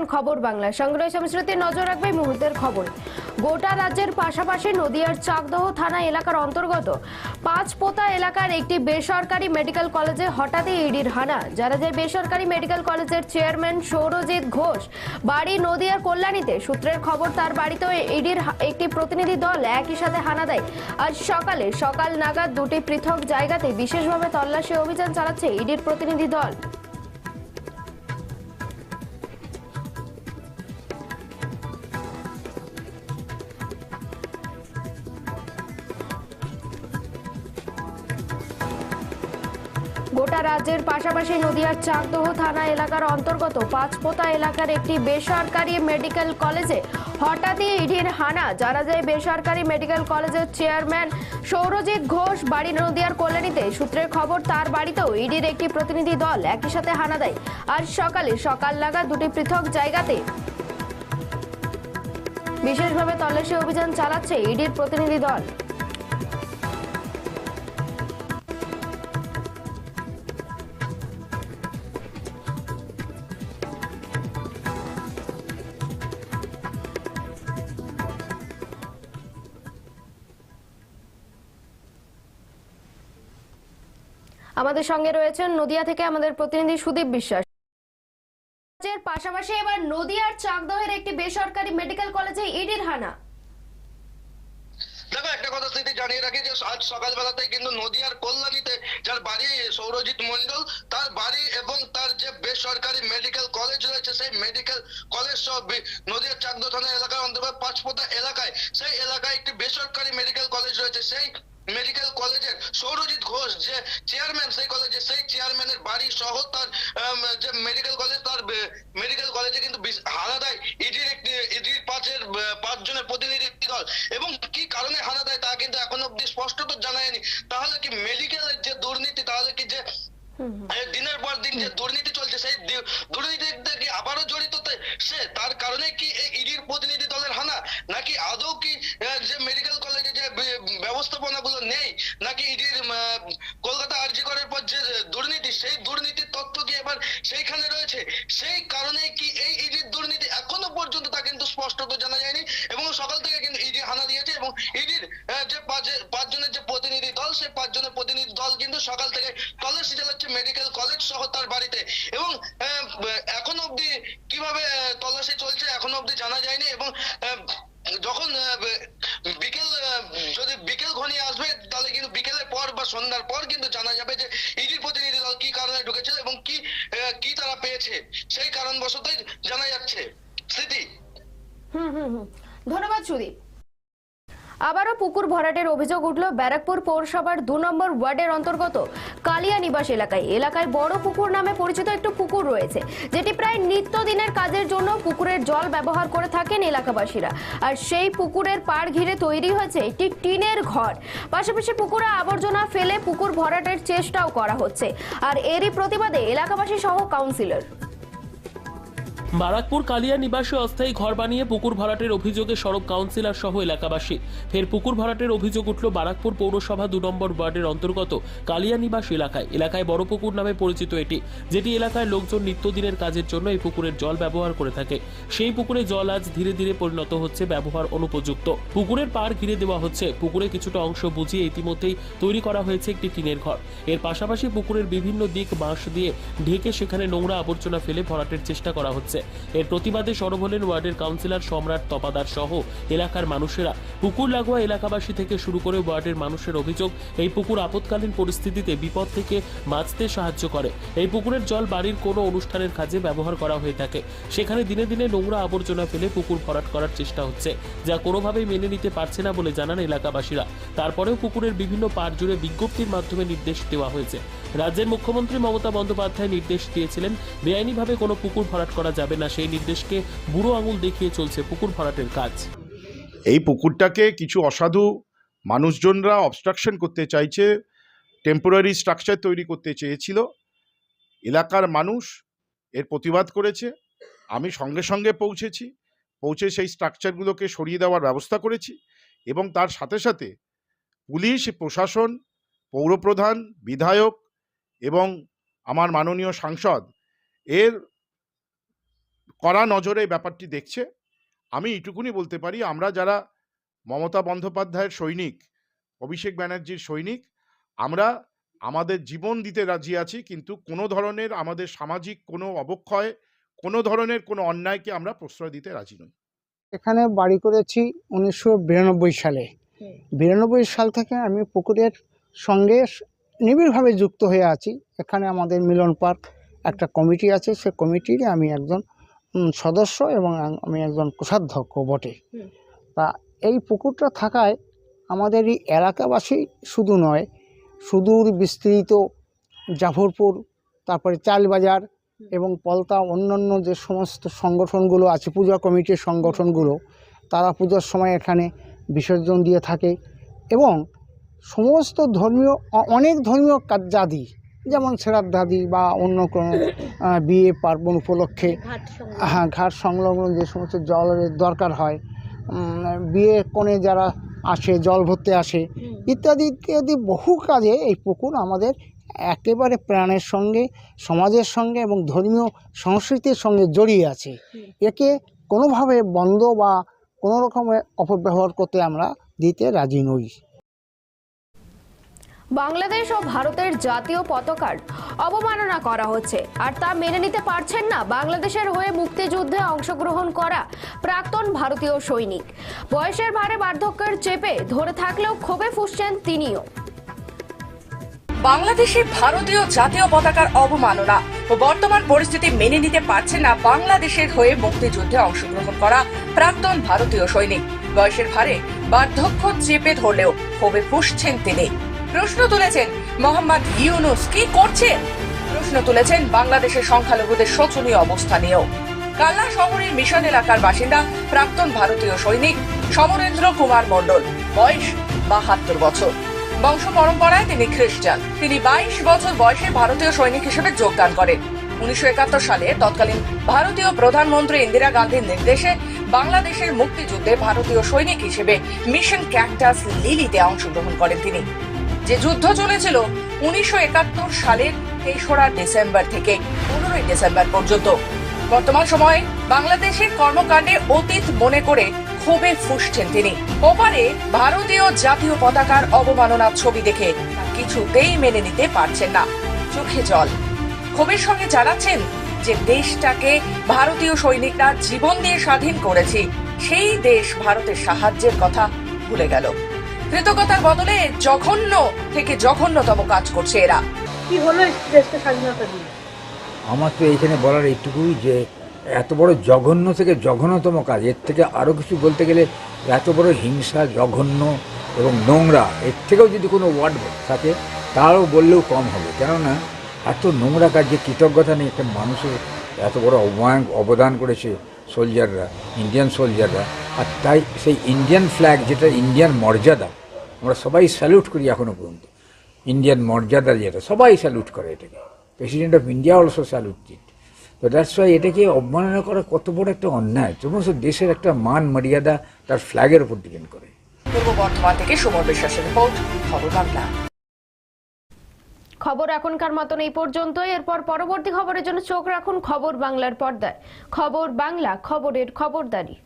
দেখছেন খবর বাংলা। সংগ্রহ সংস্কৃতির নজর রাখবে মুহূর্তের খবর। গোটা রাজ্যের পাশাপাশি নদিয়ার চাকদহ থানা এলাকার অন্তর্গত পাঁচপোতা এলাকার একটি বেসরকারি মেডিকেল কলেজে হঠাৎই ইডির হানা। যারা যে বেসরকারি মেডিকেল কলেজের চেয়ারম্যান সৌরজিৎ ঘোষ বাড়ি নদিয়ার কল্যাণীতে, সূত্রের খবর তার বাড়িতেও ইডির একটি প্রতিনিধি দল একই সাথে হানা দেয়। আজ সকালে সকাল নাগাদ দুটি পৃথক জায়গাতে বিশেষভাবে তল্লাশি অভিযান চালাচ্ছে ইডির প্রতিনিধি দল। রাজ্যের পাশাপাশি নদিয়ার চাকদহ থানা এলাকার অন্তর্গত পাঁচপোতা এলাকার একটি বেসরকারি মেডিকেল কলেজে হঠাৎই ইডির হানা। যারা যায়, বেসরকারি মেডিকেল কলেজের চেয়ারম্যান সৌরজিৎ ঘোষ বাড়ি নদিয়ার কল্যাণীতে সূত্রের খবর, তার বাড়িতেও ইডির একটি প্রতিনিধি দল একই সাথে হানা দেয়। আজ সকালে সকাল লাগা দুটি পৃথক জায়গাতে বিশেষভাবে তল্লাশি অভিযান চালাচ্ছে ইডির প্রতিনিধি দল। আমাদের সঙ্গে রয়েছেন নদিয়া থেকে আমাদের প্রতিনিধি সুদীপ বিশ্বাস। পাশাপাশি এবার নদিয়ার চাকদহের একটি বেসরকারি মেডিকেল কলেজে ইডির হানা। দেখো, একটা কথা স্মৃতি জানিয়ে রাখি যে আজ সকালবেলাতেই কিন্তু নদিয়ার কল্যাণীতে যার বাড়ি সৌরজিৎ মন্ডল তার বাড়ি এবং তার যে বেসরকারি মেডিকেল কলেজ রয়েছে, সেই মেডিকেল কলেজ সহ নদিয়ার চাকদা থানা এলাকার অন্তর্গত পাঁচপোতা এলাকায়, সেই এলাকায় একটি বেসরকারি মেডিকেল কলেজ রয়েছে। সেই মেডিকেল কলেজের সৌরজিৎ ঘোষ যে চেয়ারম্যান সেই কলেজে সেই চেয়ারম্যানের বাড়ি সহ তার যে মেডিকেল কলেজ তার মেডিকেল কলেজে কিন্তু হানা দেয় ইডির একটি ইডির পাঁচের আহ, পাঁচ জনের প্রতিনিধি দল। এবং কি কারণে হানা দেয় তা কিন্তু এখন অব্দি স্পষ্ট তো জানা যায়নি তাহলে কি মেডিকেলের যে দুর্নীতি তাহলে কি যে দিনের পর দিন যে দুর্নীতি চলছে সেই দুর্নীতিতে কি আবারও জড়িত সে? তার কারণে কি এই ইডির প্রতিনিধি দলের হানা? নাকি আদৌ কি যে মেডিকেল কলেজে যে ব্যবস্থাপনাগুলো নেই নাকি ইডির কলকাতা আরজি করার পর যে দুর্নীতি, সেই দুর্নীতির তথ্য কি এবার সেইখানে রয়েছে? সেই কারণে কি এই ইডির দুর্নীতি এখনও পর্যন্ত তা কিন্তু স্পষ্ট তো জানা যায়নি এবং সকাল থেকে কিন্তু ইডি হানা দিয়েছে এবং ইডির যে পাঁচ পাঁচজনের যে প্রতিনিধি দল, সেই পাঁচজনের প্রতিনিধি দল কিন্তু সকাল থেকে তল্লাশি চালাচ্ছে মেডিকেল কলেজ সহ তার বাড়িতে এবং এখন অবধি কীভাবে তল্লাশি চলছে এখন অবধি জানা যায়নি এবং যখন আহ, বিকেল আহ, যদি বিকেল ঘনিয়ে আসবে তাহলে কিন্তু বিকেলের পর বা সন্ধ্যার পর কিন্তু জানা যাবে যে ইডির প্রতিনিধি দল কি কারণে ঢুকেছিল এবং কি কি তারা পেয়েছে, সেই কারণবশতই জানা যাচ্ছে। স্মৃতি? হুম হুম হুম। ধন্যবাদ সুদীপ। আবারও পুকুর ভরাটের অভিযোগ উঠল ব্যারাকপুর পৌরসভার দু নম্বর ওয়ার্ডের অন্তর্গত কালিয়া নিবাস এলাকায়। এলাকায় বড় পুকুর নামে পরিচিত একটি পুকুর রয়েছে, যেটি প্রায় নিত্যদিনের কাজের জন্য পুকুরের জল ব্যবহার করে থাকেন এলাকাবাসীরা। আর সেই পুকুরের পাড় ঘিরে তৈরি হয়েছে একটি টিনের ঘর। পাশাপাশি পুকুরে আবর্জনা ফেলে পুকুর ভরাটের চেষ্টাও করা হচ্ছে। আর এরই প্রতিবাদে এলাকাবাসী সহ কাউন্সিলর। বারাকপুর কালিয়া নিবাসে অস্থায়ী ঘর বানিয়ে পুকুর ভরাটের অভিযোগে সড়ক কাউন্সিলর সহ এলাকাবাসী। ফের পুকুর ভরাটের অভিযোগ উঠল বারাকপুর পৌরসভা দু নম্বর ওয়ার্ডের অন্তর্গত কালিয়া নিবাস এলাকায়। এলাকায় বড় পুকুর নামে পরিচিত এটি, যেটি এলাকায় লোকজন নিত্যদিনের কাজের জন্য এই পুকুরের জল ব্যবহার করে থাকে। সেই পুকুরে জল আজ ধীরে ধীরে পরিণত হচ্ছে, ব্যবহার অনুপযুক্ত। পুকুরের পাড় ঘিরে দেওয়া হচ্ছে। পুকুরে কিছুটা অংশ বুঝিয়ে ইতিমধ্যেই তৈরি করা হয়েছে একটি টিনের ঘর। এর পাশাপাশি পুকুরের বিভিন্ন দিক বাঁশ দিয়ে ঢেকে সেখানে নোংরা আবর্জনা ফেলে ভরাটের চেষ্টা করা হচ্ছে। এর প্রতিবাদে সরব হলেন ওয়ার্ডের কাউন্সিলর সম্রাট তপাদার সহ এলাকার মানুষেরা পুকুর লাগোয়া এলাকাবাসী থেকে শুরু করে ওয়ার্ডের মানুষের অভিযোগ, এই পুকুর আপৎকালীন পরিস্থিতিতে বিপদ থেকে বাঁচতে সাহায্য করে। এই পুকুরের জল বাড়ির কোনো অনুষ্ঠানের কাজে ব্যবহার করা হয়ে থাকে। সেখানে দিনে দিনে নোংরা আবর্জনা ফেলে পুকুর ভরাট করার চেষ্টা হচ্ছে, যা কোনোভাবেই মেনে নিতে পারছে না বলে জানান এলাকাবাসীরা। তারপরেও পুকুরের বিভিন্ন পাড় জুড়ে বিজ্ঞপ্তির মাধ্যমে নির্দেশ দেওয়া হয়েছে। রাজ্যের মুখ্যমন্ত্রী মমতা বন্দ্যোপাধ্যায় নির্দেশ দিয়েছিলেন, বেআইনিভাবে কোনো পুকুর ভরাট করা যাবে না। সেই নির্দেশকে বুড়ো আঙুল দেখিয়ে চলছে পুকুর ভরাটের কাজ। এই পুকুরটাকে কিছু অসাধু মানুষজনরা অবস্ট্রাকশন করতে চাইছে টেম্পোরারি স্ট্রাকচার তৈরি করতে চেয়েছিল। এলাকার মানুষ এর প্রতিবাদ করেছে। আমি সঙ্গে সঙ্গে পৌঁছেছি, পৌঁছে সেই স্ট্রাকচারগুলোকে সরিয়ে দেওয়ার ব্যবস্থা করেছি এবং তার সাথে সাথে পুলিশ, প্রশাসন, পৌরপ্রধান, বিধায়ক এবং আমার মাননীয় সাংসদ এর কড়া নজরে ব্যাপারটি দেখছে। আমি এটুকুনি বলতে পারি আমরা যারা মমতা বন্দ্যোপাধ্যায়ের সৈনিক অভিষেক ব্যানার্জির সৈনিক আমরা আমাদের জীবন দিতে রাজি আছি কিন্তু কোনো ধরনের আমাদের সামাজিক কোনো অবক্ষয় কোনো ধরনের কোনো অন্যায়কে আমরা প্রশ্রয় দিতে রাজি নই। এখানে বাড়ি করেছি উনিশশো বিরানব্বই সালে। বিরানব্বই সাল থেকে আমি পুকুরের সঙ্গে নিবিড়ভাবে যুক্ত হয়ে আছি। এখানে আমাদের মিলন পার্ক একটা কমিটি আছে। সে কমিটির আমি একজন সদস্য এবং আমি একজন কোষাধ্যক্ষ বটে। তা এই পুকুরটা থাকায় আমাদের এই এলাকাবাসী শুধু নয় সুদূর বিস্তৃত জাফরপুর তারপরে চালবাজার এবং পলতা অন্যান্য যে সমস্ত সংগঠনগুলো আছে পূজা কমিটির সংগঠনগুলো তারা পূজার সময় এখানে বিসর্জন দিয়ে থাকে এবং সমস্ত ধর্মীয় অনেক ধর্মীয় কার্যাদি যেমন শ্রাদ্ধাদি বা অন্য কোনো বিয়ে পার্বণ উপলক্ষে হ্যাঁ ঘাট সংলগ্ন যে সমস্ত জলের দরকার হয় বিয়ে কোণে যারা আসে জল ভরতে আসে ইত্যাদি ইত্যাদি বহু কাজে এই পুকুর আমাদের একেবারে প্রাণের সঙ্গে সমাজের সঙ্গে এবং ধর্মীয় সংস্কৃতির সঙ্গে জড়িয়ে আছে। একে কোনোভাবে বন্ধ বা কোনো রকমের অপব্যবহার করতে আমরা দিতে রাজি নই। বাংলাদেশ ও ভারতের জাতীয় পতাকার অবমাননা করা হচ্ছে। আর তা মেনে নিতে পারছেন না বাংলাদেশের হয়ে মুক্তিযুদ্ধে অংশগ্রহণ করা প্রাক্তন ভারতীয় সৈনিক। বয়সের ভারে বার্ধক্যের চেপে ধরে থাকলেও ক্ষোভে ফুসছেন তিনিও। বাংলাদেশে ভারতীয় জাতীয় পতাকার অবমাননা ও বর্তমান পরিস্থিতি মেনে নিতে পারছে না বাংলাদেশের হয়ে মুক্তিযুদ্ধে অংশগ্রহণ করা প্রাক্তন ভারতীয় সৈনিক। বয়সের ভারে বার্ধক্য চেপে ধরলেও ক্ষোভে ফুসছেন তিনি। প্রশ্ন তুলেছেন মোহাম্মদ ইউনুস কি করছেন প্রশ্ন তুলেছেন বাংলাদেশের সংখ্যালঘুদের শোচনীয় অবস্থা নিয়েও। কাল্লা শহরের মিশন এলাকার বাসিন্দা প্রাক্তন ভারতীয় সৈনিক সমরেন্দ্র কুমার মণ্ডল, বয়স বাহাত্তর বছর। বংশ পরম্পরায় তিনি খ্রিস্টান। তিনি বাইশ বছর বয়সে ভারতীয় সৈনিক হিসেবে যোগদান করেন। উনিশশো একাত্তর সালে তৎকালীন ভারতীয় প্রধানমন্ত্রী ইন্দিরা গান্ধীর নির্দেশে বাংলাদেশের মুক্তিযুদ্ধে ভারতীয় সৈনিক হিসেবে মিশন ক্যাকটাস লিলিতে অংশগ্রহণ করেন তিনি। যে যুদ্ধ চলেছিল উনিশশো একাত্তর সালের তেসরা ডিসেম্বর থেকে পনেরোই ডিসেম্বর পর্যন্ত। বর্তমান সময়ে বাংলাদেশের কর্মকাণ্ডে অতীত মনে করে ক্ষোভে ফুসছেন তিনি। ওপারে ভারতীয় জাতীয় পতাকার অবমাননার ছবি দেখে কিছুতেই মেনে নিতে পারছেন না। চোখে জল। ক্ষোভের সঙ্গে জানাচ্ছেন যে দেশটাকে ভারতীয় সৈনিকরা জীবন দিয়ে স্বাধীন করেছে, সেই দেশ ভারতের সাহায্যের কথা ভুলে গেল। কৃতজ্ঞতার বদলে জঘন্য থেকে জঘন্যতম কাজ করছে এরা। কি হলো দেশকে স্বাধীনতা দিয়ে? আমার তো এইখানে বলার এইটুকুই যে এত বড় জঘন্য থেকে জঘন্যতম কাজ এর থেকে আরও কিছু বলতে গেলে এত বড় হিংসা জঘন্য এবং নোংরা এর থেকেও যদি কোনো ওয়ার্ড থাকে তারও বললেও কম হবে। কেননা এত নোংরা কাজ যে কৃতজ্ঞতা নেই একটা মানুষের এত বড় অবদান অবদান করেছে সোলজাররা ইন্ডিয়ান সোলজাররা আর তাই সেই ইন্ডিয়ান ফ্ল্যাগ যেটা ইন্ডিয়ান মর্যাদা আমরা সবাই স্যালুট করি এখনও পর্যন্ত। ইন্ডিয়ান মর্যাদা যেটা সবাই স্যালুট করে এটাকে। President of India also salute দিট তো দ্যাটস ওয়াই এটাকে অবমাননা করা কত বড় একটা অন্যায়। সমস্ত দেশের একটা মান মর্যাদা তার ফ্ল্যাগের উপর ডিপেন্ড করে। পূর্ব বর্ধমান থেকে সুমন বিশ্বাসের রিপোর্ট খবর বাংলা খবর এখনকার মতন এই পর্যন্তই। এরপর পরবর্তী খবরের জন্য চোখ রাখুন খবর বাংলার পর্দায়। খবর বাংলা খবরের খবরদারি।